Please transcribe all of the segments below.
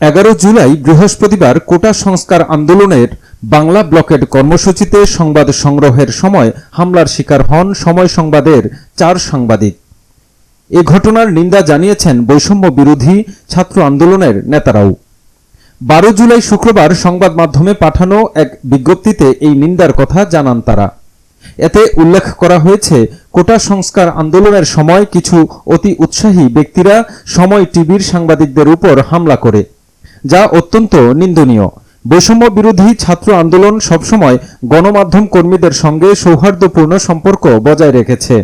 এগারো জুলাই বৃহস্পতিবার কোটা সংস্কার আন্দোলনের বাংলা ব্লকের কর্মসূচিতে সংবাদ সংগ্রহের সময় হামলার শিকার হন সময় সংবাদের চার সাংবাদিক। এ ঘটনার নিন্দা জানিয়েছেন বৈষম্য বিরোধী ছাত্র আন্দোলনের নেতারাও। বারো জুলাই শুক্রবার সংবাদ মাধ্যমে পাঠানো এক বিজ্ঞপ্তিতে এই নিন্দার কথা জানান তারা। এতে উল্লেখ করা হয়েছে, কোটা সংস্কার আন্দোলনের সময় কিছু অতি উৎসাহী ব্যক্তিরা সময় টিভির সাংবাদিকদের উপর হামলা করে। যা অত্যন্ত নিন্দনীয়। বৈষম্য বিরোধী ছাত্র আন্দোলন সবসময় গণমাধ্যম কর্মীদের সঙ্গে সৌহার্দ্যপূর্ণ সম্পর্ক বজায় রেখেছে।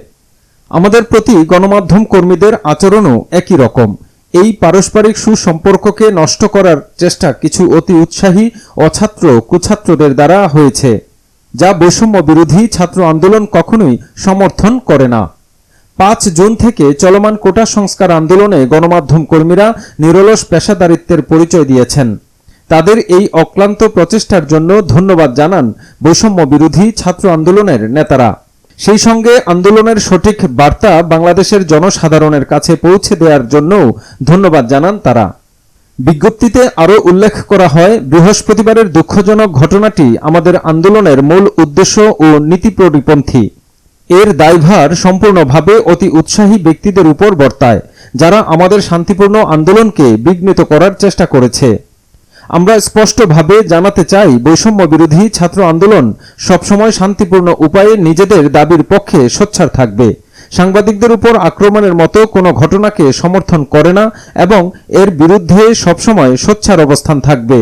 আমাদের প্রতি গণমাধ্যম কর্মীদের আচরণও একই রকম। এই পারস্পরিক সুসম্পর্ককে নষ্ট করার চেষ্টা কিছু অতি উৎসাহী অছাত্র কুছাত্রদের দ্বারা হয়েছে, যা বৈষম্য বিরোধী ছাত্র আন্দোলন কখনোই সমর্থন করে না। পাঁচ জুন থেকে চলমান কোটা সংস্কার আন্দোলনে গণমাধ্যম কর্মীরা নিরলস পেশাদারিত্বের পরিচয় দিয়েছেন। তাদের এই অক্লান্ত প্রচেষ্টার জন্য ধন্যবাদ জানান বৈষম্য বিরোধী ছাত্র আন্দোলনের নেতারা। সেই সঙ্গে আন্দোলনের সঠিক বার্তা বাংলাদেশের জনসাধারণের কাছে পৌঁছে দেওয়ার জন্যও ধন্যবাদ জানান তারা। বিজ্ঞপ্তিতে আরও উল্লেখ করা হয়, বৃহস্পতিবারের দুঃখজনক ঘটনাটি আমাদের আন্দোলনের মূল উদ্দেশ্য ও নীতি পরিপন্থী এর দায়ভার সম্পূর্ণভাবে অতি উৎসাহী ব্যক্তিদের উপর বর্তায়, যারা আমাদের শান্তিপূর্ণ আন্দোলনকে বিঘ্নিত করার চেষ্টা করেছে। আমরা স্পষ্টভাবে জানাতে চাই, বৈষম্য বিরোধী ছাত্র আন্দোলন সবসময় শান্তিপূর্ণ উপায়ে নিজেদের দাবির পক্ষে সোচ্চার থাকবে। সাংবাদিকদের উপর আক্রমণের মতো কোনো ঘটনাকে সমর্থন করে না এবং এর বিরুদ্ধে সবসময় সোচ্চার অবস্থান থাকবে।